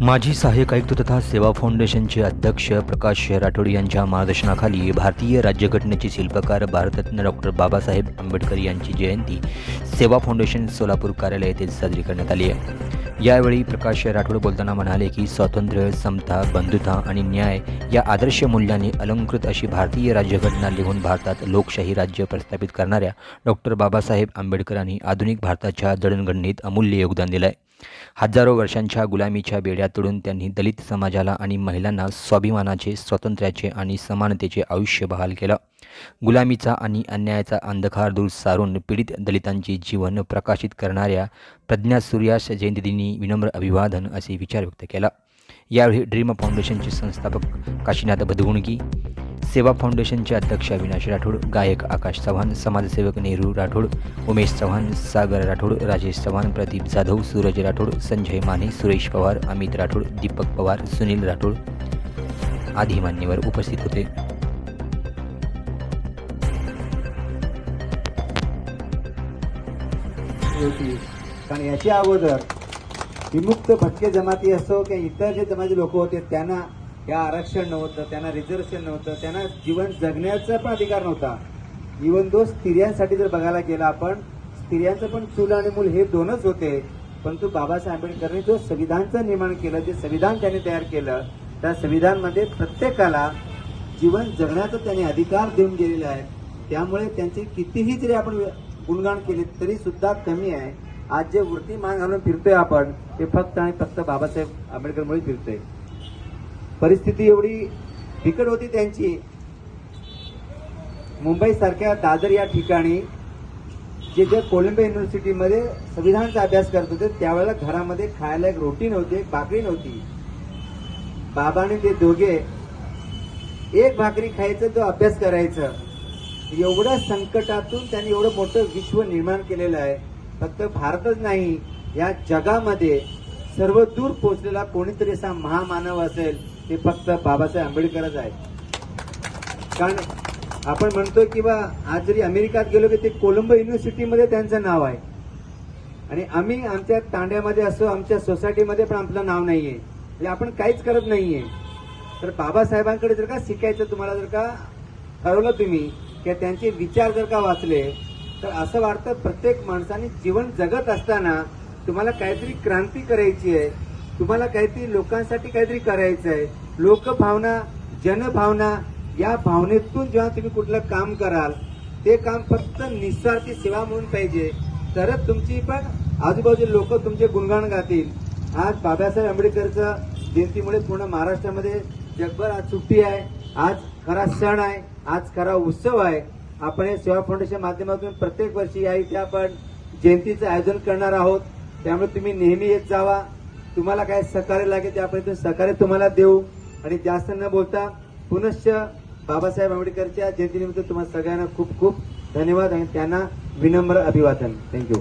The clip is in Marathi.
माजी सहाय्यक आयुक्त तथा सेवा फाउंडेशनचे अध्यक्ष प्रकाश राठोड यांच्या मार्गदर्शनाखाली भारतीय राज्यघटनेचे शिल्पकार भारतरत्न डॉक्टर बाबासाहेब आंबेडकर यांची जयंती सेवा फाउंडेशन सोलापूर कार्यालय येथे साजरी करण्यात आली आहे. यावेळी प्रकाश राठोड बोलताना म्हणाले की स्वातंत्र्य समता बंधुता आणि न्याय या आदर्श मूल्यांनी अलंकृत अशी भारतीय राज्यघटना लिहून भारतात लोकशाही राज्य प्रस्थापित करणाऱ्या डॉक्टर बाबासाहेब आंबेडकरांनी आधुनिक भारताच्या जडणघडणीत अमूल्य योगदान दिलं आहे हजारो वर्षांच्या गुलामीच्या बेड्या तोडून त्यांनी दलित समाजाला आणि महिलांना स्वाभिमानाचे स्वातंत्र्याचे आणि समानतेचे आयुष्य बहाल केलं. गुलामीचा आणि अन्यायाचा अंधकार दूर सारून पीडित दलितांचे जीवन प्रकाशित करणाऱ्या प्रज्ञा सूर्यास जयंतीदिनी विनम्र अभिवादन असे विचार व्यक्त केला. यावेळी ड्रीम फाउंडेशनचे संस्थापक काशीनाथ बदगुणगी सेवा फाउंडेशनचे अध्यक्ष अविनाश राठोड गायक आकाश चव्हाण समाजसेवक नेहरू राठोड उमेश चव्हाण सागर राठोड राजेश चव्हाण प्रदीप जाधव सूरज राठोड संजय माने सुरेश पवार अमित राठोड दीपक पवार सुनील राठोड आदी मान्यवर उपस्थित होते. होती कारण याच्या अगोदर विमुक्त भटके जमाती असो किंवा इतर जे जमाती लोक होते त्यांना या आरक्षण नव्हतं त्यांना रिझर्वेशन नव्हतं त्यांना जीवन जगण्याचा पण अधिकार नव्हता. इवन दो स्त्रियांसाठी जर बघायला गेला आपण स्त्रियांचं पण चूल आणि मूल हे दोनच होते. परंतु बाबासाहेब आंबेडकरांनी जो संविधानचं निर्माण केलं जे संविधान त्यांनी तयार केलं त्या संविधानमध्ये प्रत्येकाला जीवन जगण्याचा त्यांनी अधिकार देऊन गेलेला आहे. त्यामुळे त्यांचे कितीही जरी आपण गुणगान केले तरी सुद्धा कमी आहे. आज जे वृत्ती मान घालून फिरतोय आपण ते फक्त आणि फक्त बाबासाहेब आंबेडकरमुळे फिरतोय. परिस्थिती एवढी बिकट होती त्यांची. मुंबईसारख्या दादर या ठिकाणी जे जे कोलंबिया युनिव्हर्सिटीमध्ये संविधानाचा अभ्यास करत होते त्यावेळेला घरामध्ये खायला एक रोटी नव्हती एक भाकरी नव्हती. बाबाने ते दोघे एक भाकरी खायचं तो अभ्यास करायचं. एवढ्या संकटातून त्यांनी एवढं मोठं विश्व निर्माण केलेलं आहे. फक्त भारतच नाही या जगामध्ये सर्व दूर पोहोचलेला कोणीतरी असा महामानव असेल ते फक्त बाबासाहेब आंबेडकरच आहे. कारण आपण म्हणतो की बा आज जरी अमेरिकात गेलो की ते कोलंबो युनिव्हर्सिटीमध्ये त्यांचं नाव आहे. आणि आम्ही आमच्या तांड्यामध्ये असो आमच्या सोसायटीमध्ये पण आपलं नाव नाहीये. म्हणजे आपण काहीच करत नाहीये. तर बाबासाहेबांकडे जर का शिकायचं तुम्हाला जर का ठरवलं तुम्ही किंवा त्यांचे विचार जर का वाचले तर असं वाटतं प्रत्येक माणसाने जीवन जगत असताना तुम्हाला काहीतरी क्रांती करायची आहे. तुम्हाला काहीतरी लोकांसाठी काहीतरी करायचं आहे. लोकभावना जनभावना या भावनेतून जेव्हा तुम्ही कुठलं काम कराल ते काम फक्त निस्वार्थी सेवा म्हणून पाहिजे. तरच तुमची पण आजूबाजूचे लोक तुमचे गुणगान गातील. आज बाबासाहेब आंबेडकरचं जयंतीमुळे पूर्ण महाराष्ट्रामध्ये जगभर आज सुट्टी आहे. आज खरा सण आहे. आज खरा उत्सव आहे. आपण हे सेवा फाउंडेशन माध्यमातून प्रत्येक वर्षी या इथे आपण जयंतीचं आयोजन करणार आहोत. त्यामुळे तुम्ही नेहमी येत जावा. तुम्हाला काय सहकार्य लागेल त्यापर्यंत सहकार्य तुम्हाला देऊ. आणि जास्त न बोलता पुनश्च बाबासाहेब आंबेडकरच्या जयंतीनिमित्त तुम्हाला सगळ्यांना खूप खूप धन्यवाद आणि त्यांना विनम्र अभिवादन. थँक्यू